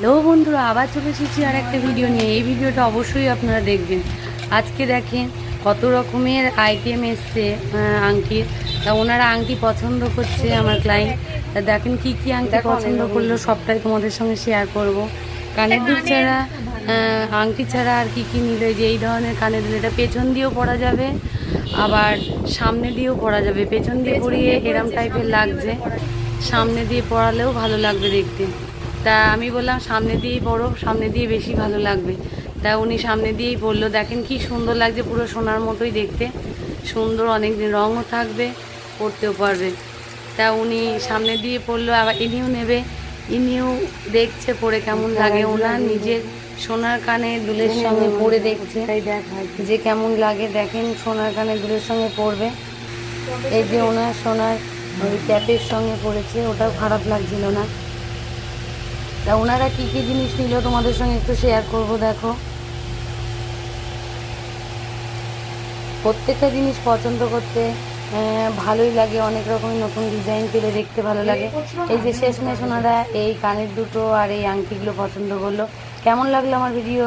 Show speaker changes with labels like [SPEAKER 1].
[SPEAKER 1] Hello বন্ধুরা আবার চলে এসেছি আর একটা ভিডিও নিয়ে। এই ভিডিওটা অবশ্যই আপনারা দেখবেন। আজকে দেখেন কত রকমের আইটেম এসছে আংটির তা ওনারা আংটি পছন্দ করছে আমার ক্লায়েন্ট তা দেখেন কি কি আংটি পছন্দ করল সবটাই তোমাদের সঙ্গে শেয়ার করব। কানের দুল ছাড়া আংটি ছাড়া আর কি কি নিল? যে এই ধরনের কানের দুল এটা পেছন দিয়েও পরা যাবে আবার সামনে দিয়েও পরা যাবে। পেছন দিয়ে পরিয়ে এরম টাইপের লাগছে। সামনে দিয়ে পরালেও ভালো লাগবে দেখতে। তা আমি বললাম সামনে দিয়েই পরো সামনে দিয়ে বেশি ভালো লাগবে। তা উনি সামনে দিয়েই বলল দেখেন কি সুন্দর লাগছে পুরো সোনার মতোই দেখতে। সুন্দর অনেক দিন রঙও থাকবে পরতেও পারবে। তা উনি সামনে দিয়ে পড়ল আবার ইনিও নেবে। ইনিও দেখছে পরে কেমন লাগে ওনার নিজের সোনার কানে দুলের সঙ্গে পরে দেখছে যে কেমন লাগে। দেখেন সোনার কানে দুলের সঙ্গে পরবে এই যে ওনার সোনার ওই ট্যাপের সঙ্গে পড়েছে ওটাও খারাপ লাগছিল না। তা ওনারা কী কী জিনিস নিল? তোমাদের সঙ্গে একটু শেয়ার করব, দেখো। প্রত্যেকটা জিনিস পছন্দ করতে ভালোই লাগে। অনেক রকমের নতুন ডিজাইন পেলে দেখতে ভালো লাগে। এই যে শেষমেশ ওনারা এই কানের দুটো আর এই আংটিগুলো পছন্দ করল। কেমন লাগল আমার ভিডিও